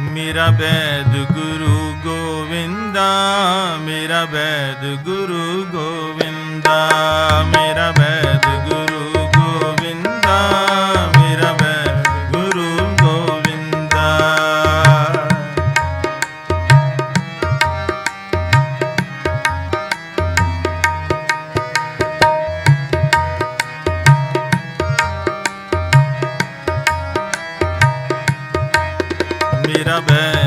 ਮੇਰਾ ਬੈਦ ਗੁਰੂ ਗੋਵਿੰਦਾ ਮੇਰਾ ਬੈਦ ਗੁਰੂ ਗੋਵਿੰਦਾ ਮੇਰਾ bem.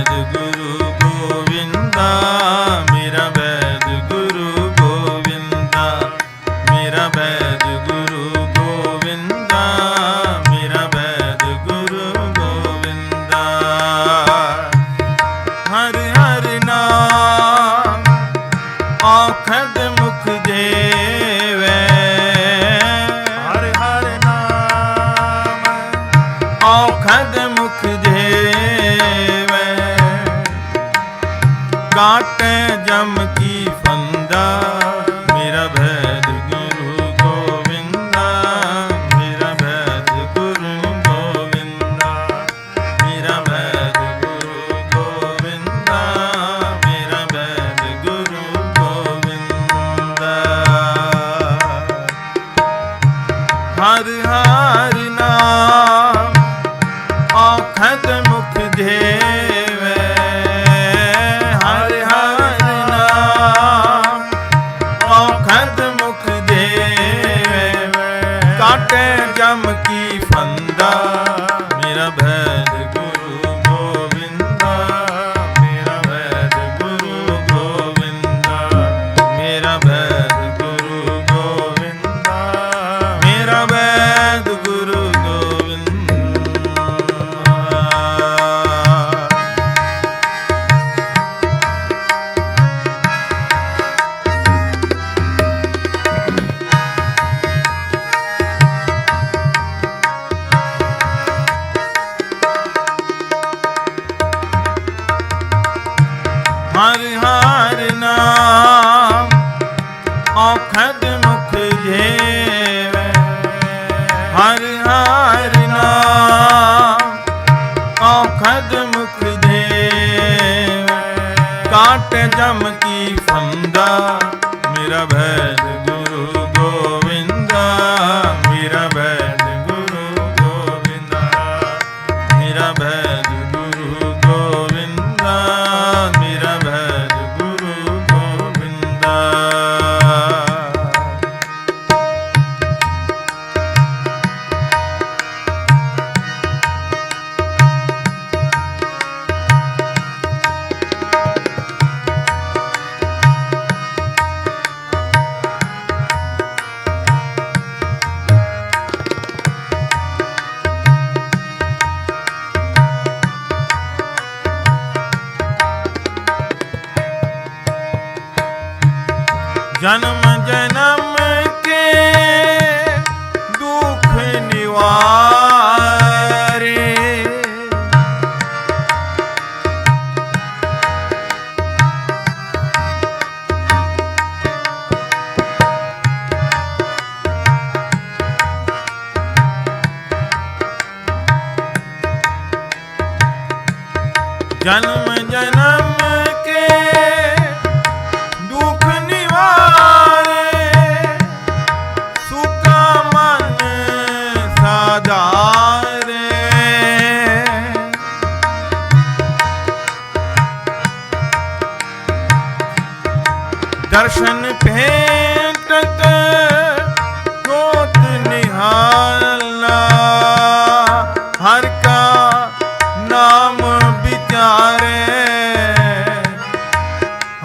খান ਜਨਮ ਜਨਮ ਕੇ ਦੁਖ ਨਿਵਾਰੇ। ਜਨਮ ਜਨਮ ਦਰਸ਼ਨ ਭੇਟਕ ਜੋਤ ਨਿਹਾਲਨਾ ਹਰ ਕਾ ਨਾਮ ਵਿਚਾਰੇ।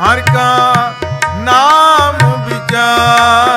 ਹਰ ਕਾ ਨਾਮ ਵਿਚਾਰੇ।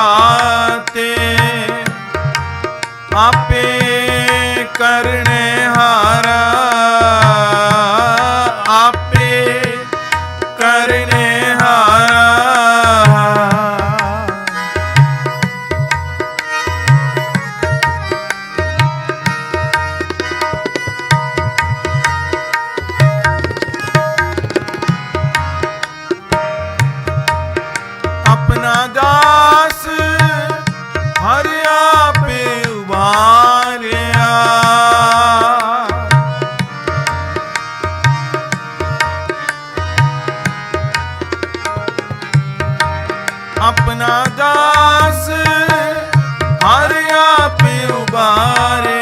나 ਆਪਣਾ ਦਾਸ ਉਬਾਰਿਆ ਆਪਣਾ ਦਾਸ ਹਰਿਆ ਆਪੇ ਉਬਾਰਿਆ